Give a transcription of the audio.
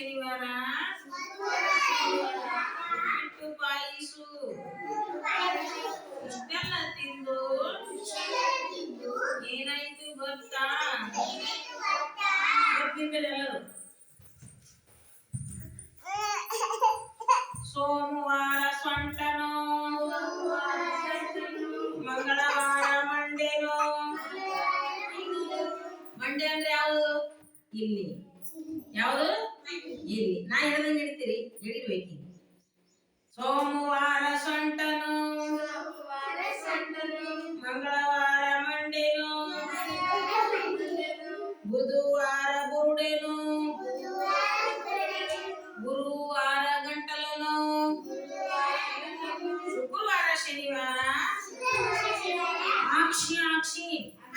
ಶನಿವಾರ ಹಿಟ್ಟು ಪಾಯಿಸು. ಇಷ್ಟೆಲ್ಲ ತಿಂದು ಏನಾಯ್ತು ಗೊತ್ತಾ ಗೊತ್ತಿದ್ದೆಲ್ಲರೂ ಸೋಮವಾರ ಸೊಂಟನೋ. ಮಂಗಳವಾರ ಮಂಡೇನೋ. ಮಂಡೆ ಅಂದ್ರೆ ಯಾವುದು? ಇಲ್ಲಿ. ಯಾವುದು? ಇಲ್ಲಿ ನಾ ಹೇಳ್ದಂಗೆ ಹಿಡಿತೀರಿ ಹಿಡಿಬೇಕು ಸೋಮವಾರ ಸೊಂಟನು ಮಂಗಳವಾರ ಮಂಡೇನು ಬುಧವಾರ ಬುರುಡೇನು ಗುರುವಾರ ಗಂಟಲನು ಶುಕ್ರವಾರ ಶನಿವಾರ ಆಕ್ಷಿ ಆಕ್ಷಿ ಹ್ಮ್.